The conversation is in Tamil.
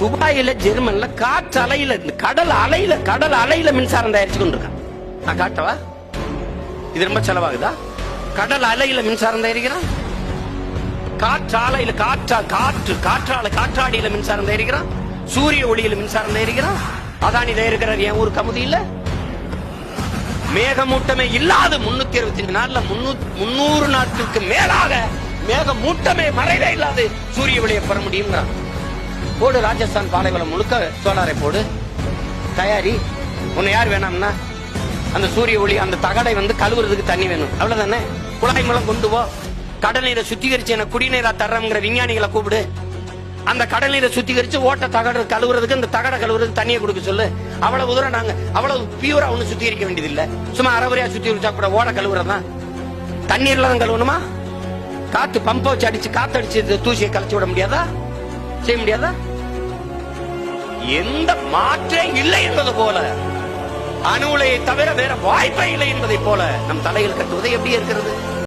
துபாயில ஜெர்மன்ல காற்று அலையில கடல் அலையில கடல் அலையில மின்சாரம் தயாரிச்சு கொண்டிருக்கான். நான் காட்டவா? இது ரொம்ப செலவாகுதா? கடல் அலையில மின்சாரம் தயாரிக்கிறான்? காற்றாலையில காற்றா காற்று காற்றால காற்றாடியில மின்சாரம் தயாரிக்கிறான்? சூரிய ஒளியில மின்சாரம் தயாரிக்கிறான்? அதானி தயாரிக்கிறார் என் ஊர் கமுதியில மேகமூட்டமே இல்லாத முன்னூத்தி அறுபத்தி நாலுல முன்னூறு நாட்களுக்கு மேலாக மேகமூட்டமே மறைவே இல்லாது சூரிய ஒளியை பெற முடியுங்கிறான் போடு ராஜஸ்தான் பாலைவனம் முழுக்க சோலாரை போடு. தயாரி. உன்னை யார் வேணாம்னா அந்த சூரிய ஒளி அந்த தகடை வந்து கழுவுறதுக்கு தண்ணி வேணும். அவ்வளவுதானே? குழாய் மூலம் கொண்டு போ. கடல் நீரை சுத்திகரிச்சு என குடிநீரா தர்றோம்ங்கிற விஞ்ஞானிகளை கூப்பிடு. அந்த கடல் நீரை சுத்திகரிச்சு ஓட்ட தகடு கழுவுறதுக்கு அந்த தகட கழுவுறதுக்கு தண்ணியை கொடுக்க சொல்லு. அவ்வளவு தூரம் நாங்க அவ்வளவு பியூரா ஒண்ணு சுத்திகரிக்க வேண்டியது இல்ல சும்மா அறவரையா சுத்திகரிச்சா கூட ஓட கழுவுறதுதான் தண்ணீர்ல தான் கழுவணுமா? காத்து பம்ப வச்சு அடிச்சு காத்தடிச்சு தூசியை கலைச்சு விட முடியாதா? செய்ய முடியாதா? எந்த மாற்றே இல்லை என்பது போல. அணு உலையை தவிர வேற வாய்ப்பே இல்லை என்பதை போல நம் தலையில் கட்டுவது எப்படி இருக்கிறது?